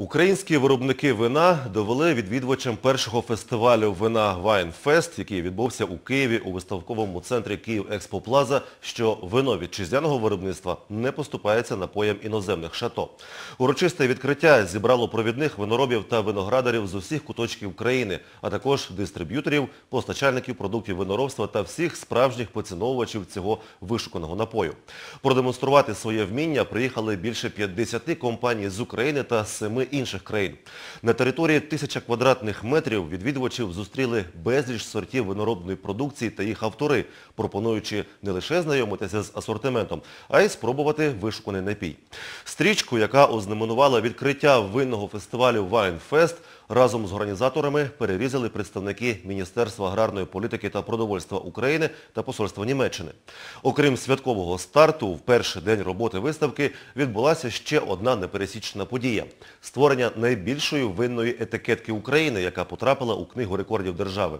Українські виробники вина довели відвідувачам першого фестивалю вина «Вайнфест», який відбувся у Києві у виставковому центрі «Київ Експоплаза», що вино вітчизняного виробництва не поступається напоям іноземних шато. Урочисте відкриття зібрало провідних виноробів та виноградарів з усіх куточків країни, а також дистриб'юторів, постачальників продуктів виноробства та всіх справжніх поціновувачів цього вишуканого напою. Продемонструвати своє вміння приїхали більше 50 компаній з України та семи інших країн. На території тисяча квадратних метрів відвідувачів зустріли безліч сортів виноробної продукції та їх автори, пропонуючи не лише знайомитися з асортиментом, а й спробувати вишуканий напій. Стрічку, яка ознаменувала відкриття винного фестивалю «Вайнфест», разом з організаторами перерізали представники Міністерства аграрної політики та продовольства України та Посольства Німеччини. Окрім святкового старту, в перший день роботи виставки відбулася ще одна непересічна подія – створення найбільшої винної етикетки України, яка потрапила у Книгу рекордів держави.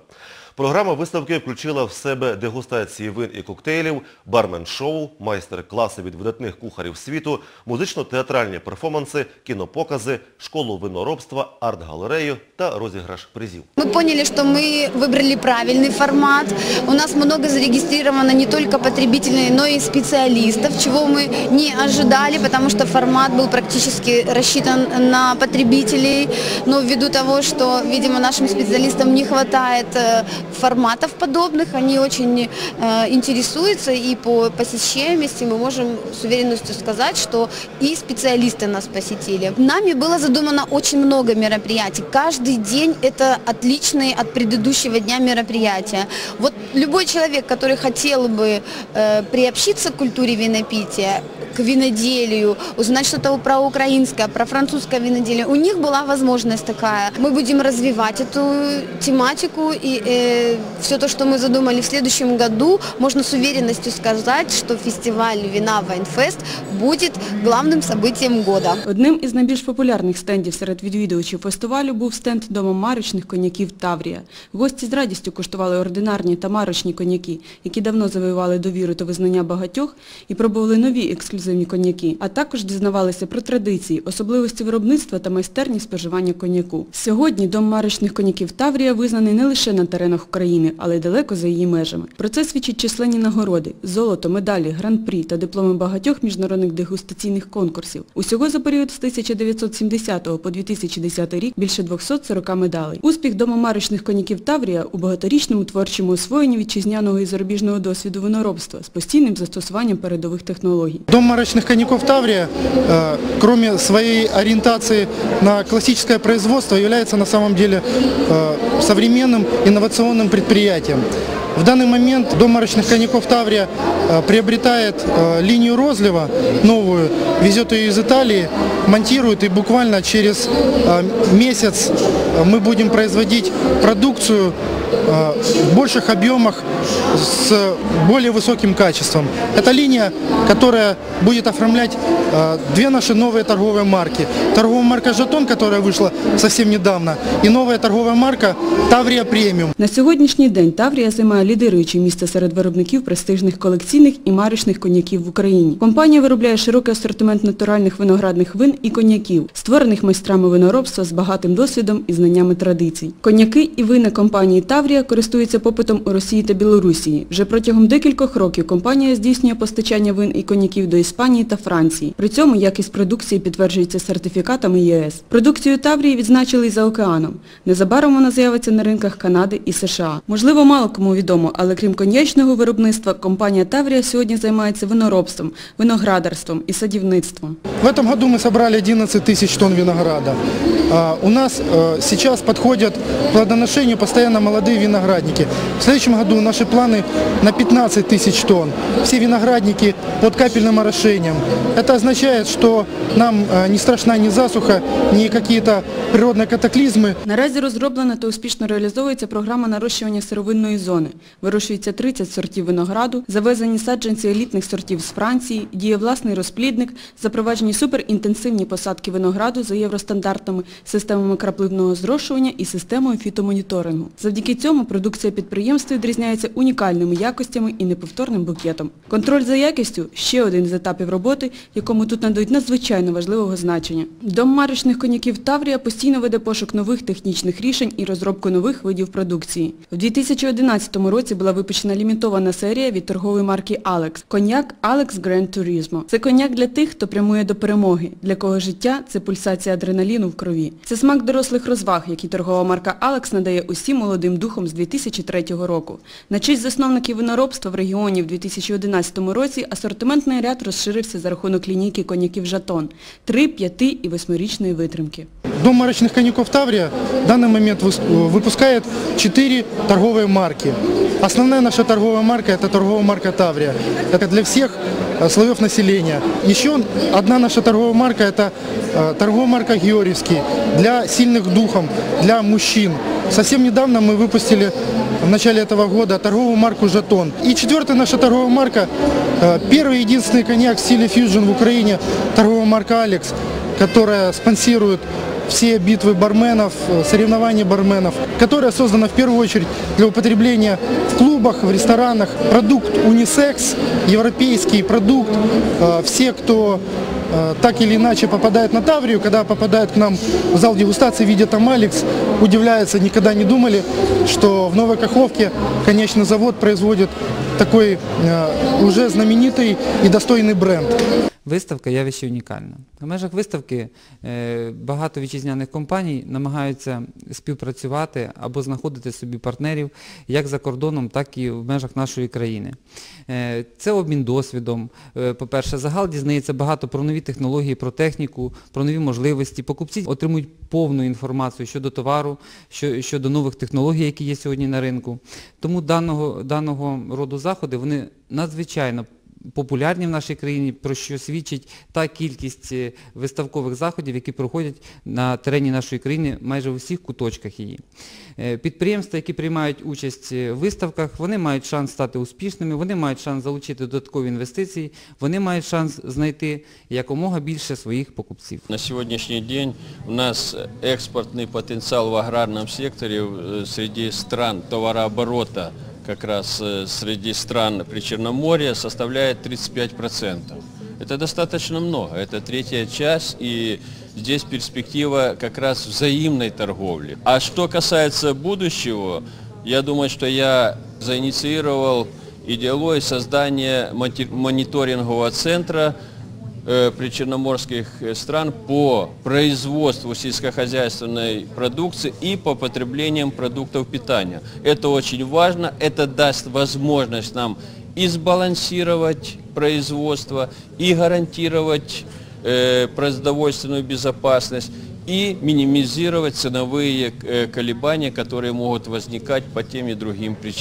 Програма виставки включила в себе дегустації вин і коктейлів, бармен-шоу, майстер-класи від видатних кухарів світу, музично-театральні перформанси, кінопокази, школу виноробства, арт-галерею та розіграш призів. Мы поняли, что мы выбрали правильный формат. У нас много зарегистрировано не только потребителей, но и специалистов, чего мы не ожидали, потому что формат был практически рассчитан на потребителей. Но ввиду того, что, видимо, нашим специалистам не хватает э, форматов подобных, они очень э, интересуются и по посещаемости мы можем с уверенностью сказать, что и специалисты нас посетили. Нами было задумано очень много мероприятий. Каждый день это отличные от предыдущего дня мероприятия. Вот любой человек, который хотел бы э, приобщиться к культуре винопития, к виноделию, узнать что-то про украинское, про французское виноделие, у них была возможность такая. Мы будем развивать эту тематику и э, все то, что мы задумали в следующем году, можно с уверенностью сказать, что фестиваль вина Вайнфест будет главным событием года. Одним із найбільш популярних стендів серед відвідувачів фестивалю був стенд Дома марочних коньяків Таврія. Гості з радістю куштували ординарні та марочні коньяки, які давно завоювали довіру та визнання багатьох, і пробували нові ексклюзивні коньяки, а також дізнавалися про традиції, особливості виробництва та майстерні споживання коньяку. Сьогодні Дом марочних коньяків Таврія визнаний не лише на теренах України, але й далеко за її межами. Про це свідчать численні нагороди, золото, медалі, гран-прі та дипломи багатьох міжнародних дегустаційних конкурсів. Усього за період з 1970 по 2010 рік більше 240 медалей. Успіх домомарочних коньяків Таврія у багаторічному творчому освоєнні вітчизняного і зарубіжного досвіду виноробства з постійним застосуванням передових технологій. Дом марочных коньяков Таврия, э, кроме своей ориентации на классическое производство, является на самом деле э, современным инновационным предприятием. В данный момент Дом марочных коньяков Таврия э, приобретает линию розлива новую, везет ее из Италии, монтирует и буквально через месяц мы будем производить продукцию э, в больших объемах с более высоким качеством. Это линия, которая будет оформлять э, две наши новые торговые марки. Торговая марка «Жетон», которая вышла совсем недавно, и новая торговая марка «Таврия Премиум». На сьогоднішній день Таврія займає лідируюче місце серед виробників престижних колекційних і марочних коньяків в Україні. Компанія виробляє широкий асортимент натуральних виноградних вин і коньяків, створених майстрами виноробства з багатим досвідом і знаннями традицій. Коньяки і вина компанії Таврія користуються попитом у Росії та Білорусі. Вже протягом декількох років компанія здійснює постачання вин і коньяків до Іспанії та Франції. При цьому якість продукції підтверджується сертифікатами ЄС. Продукцію Таврії відзначили і за океаном. Незабаром вона з'явиться на ринках Канади і США. Можливо, мало кому відомо, але крім коньячного виробництва, компанія Таврія сьогодні займається виноробством, виноградарством і садівництвом. В этом году мы собрали 11 тысяч тонн винограда. А, У нас э, сейчас подходят к плодоношению постоянно молодые виноградники. В следующем году наши планы на 15 тысяч тонн. Все виноградники под капельным орошением. Это означает, что нам э, не страшна ни засуха, ни какие-то природные катаклизмы. Наразі розроблена та успішно реалізовується програма нарощування сировинної зони. Вирощується 30 сортів винограду, завезені саджанці елітних сортів з Франції, діє власний розплідник, запроваджені суперінтенсивні посадки винограду за євростандартами, системами крапливного зрошування і системою фітомоніторингу. Завдяки цьому продукція підприємства відрізняється унікальними якостями і неповторним букетом. Контроль за якістю – ще один з етапів роботи, якому тут надають надзвичайно важливого значення. Дом марочних коньяків Таврія постійно веде пошук нових технічних рішень і розробку нових видів продукції. У 2011 році була випущена лімітована серія від торгової марки Alex – коньяк Alex Grand Turismo. Це коньяк для тих, хто прямує до перемоги, для кого життя – це пульсація адреналіну в крові. Це смак дорослих розваг, який торгова марка Alex надає усім молодим духом з 2003 року. На честь засновників виноробства в регіоні в 2011 році асортиментний ряд розширився за рахунок лінійки коньяків «Жатон» – 3, 5 і 8-річної витримки. Дом марочных коньяков Таврия в данный момент выс- выпускает 4 торговые марки. Основная наша торговая марка – это торговая марка Таврия. Это для всех э, Слоев населения. Еще одна наша торговая марка – это э, торговая марка Георгиевский для сильных духом, для мужчин. Совсем недавно мы выпустили в начале этого года торговую марку «Жетон». И четвертая наша торговая марка, э, первый единственный коньяк в стиле фьюжн в Украине, торговая марка «Алекс», которая спонсирует все битвы барменов, э, соревнования барменов, которая создана в первую очередь для употребления в клубах, в ресторанах. Продукт унисекс, европейский продукт. Э, Все, кто э, так или иначе попадает на Таврию, когда попадают к нам в зал дегустации, видят там Алекс, удивляются, никогда не думали, что в Новой Каховке конечный завод производит такой уже знаменитый и достойный бренд. Виставка явище унікальна. В межах виставки е, багато вітчизняних компаній намагаються співпрацювати або знаходити собі партнерів як за кордоном, так і в межах нашої країни. Е, Це обмін досвідом. Е, По-перше, загал дізнається багато про нові технології, про техніку, про нові можливості. Покупці отримують повну інформацію щодо товару, щодо нових технологій, які є сьогодні на ринку. Тому даного, даного роду заходи вони надзвичайно популярні в нашій країні, про що свідчить та кількість е, виставкових заходів, які проходять на терені нашої країни майже в усіх куточках її. Е, Підприємства, які приймають участь е, в виставках, вони мають шанс стати успішними, вони мають шанс залучити додаткові інвестиції, вони мають шанс знайти якомога більше своїх покупців. На сегодняшний день у нас экспортный потенциал в аграрном секторе э, среди стран товарооборота, как раз э, среди стран Причерноморья, составляет 35%. Это достаточно много, это третья часть, и здесь перспектива как раз взаимной торговли. А что касается будущего, я думаю, что я заинициировал идеологию создания мониторингового центра причерноморских э, стран по производству сельскохозяйственной продукции и по потреблениям продуктов питания. Это очень важно, это даст возможность нам и сбалансировать производство, и гарантировать э, продовольственную безопасность, и минимизировать ценовые э, колебания, которые могут возникать по тем и другим причинам.